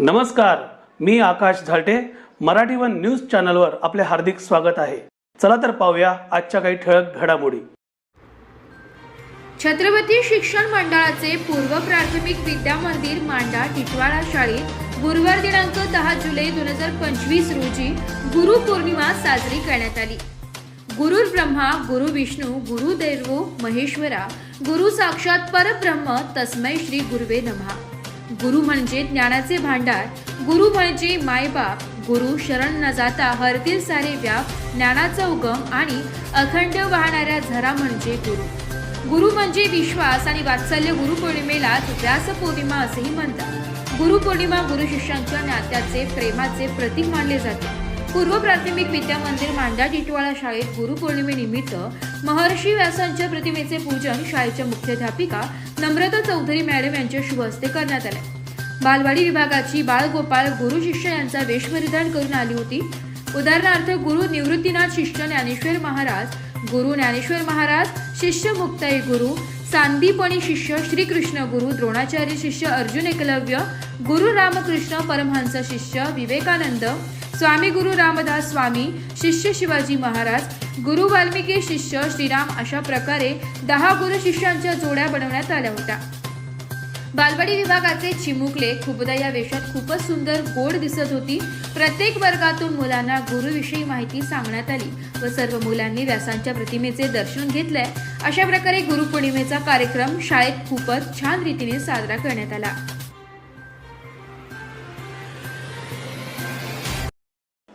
नमस्कार मी Akash Zalte. Marathi one news चॅनलवर आपले हार्दिक स्वागत आहे. चला तर पाहूया आजच्या काही ठळक घडामोडी. छत्रपती शिक्षण मंडळाचे पूर्व प्राथमिक विद्या मंदिर मांडा टिटवाळा शाळेत गुरुवार दिनांक दहा जुलै दोन हजार पंचवीस रोजी गुरु पौर्णिमा साजरी करण्यात आली. गुरु ब्रह्मा गुरु विष्णू गुरु देवो महेश्वरा गुरु साक्षात परब्रह्म तस्मै श्री गुरुवे नमः. गुरु म्हणजे ज्ञानाचे भांडार गुरु म्हणजे मायबाप गुरु शरण न जाता हरतील सारे व्याप ज्ञानाचा उगम आणि अखंड वाहणाऱ्या झरा म्हणजे गुरु. गुरु म्हणजे विश्वास आणि वात्सल्य गुरुपौर्णिमेलाच व्यास पौर्णिमा असेही म्हणतात. गुरुपौर्णिमा गुरु शिष्यांच्या नात्याचे प्रेमाचे प्रतीक मानले जाते. पूर्व प्राथमिक विद्या मंदिर मांडा टिटवाळा शाळेत गुरुपौर्णिमेनिमित्त महर्षी व्यासांच्या प्रतिमेचे पूजन शाळेच्या मुख्याध्यापिका नम्रता चौधरी मॅडम यांच्या शुभ हस्ते करण्यात आले. बालवाडी विभागाची बाळगोपाळ गुरु शिष्य यांचा वेश परिधान करून आली होती. उदाहरणार्थ गुरु निवृत्तीनाथ शिष्य ज्ञानेश्वर महाराज गुरु ज्ञानेश्वर महाराज शिष्य मुक्ताई गुरु सांदीपणी शिष्य श्रीकृष्ण गुरु द्रोणाचार्य शिष्य अर्जुन एकलव्य गुरु रामकृष्ण परमहंस शिष्य विवेकानंद स्वामी गुरु रामदास स्वामी शिष्य शिवाजी महाराज गुरु वाल्मिकी शिष्य श्रीराम अशा प्रकारे दहा गुरु शिष्यांच्या जोड्या बनवण्यात आल्या होत्या. बालवाडी विभागाचे चिमुकले खुबदा या वेशात खूपच सुंदर गोड दिसत होती. प्रत्येक वर्गातून मुलांना गुरुविषयी माहिती सांगण्यात आली व सर्व मुलांनी व्यासांच्या प्रतिमेचे दर्शन घेतले अशा प्रकारे गुरुपौर्णिमेचा कार्यक्रम शाळेत खूपच छान रीतीने साजरा करण्यात आला.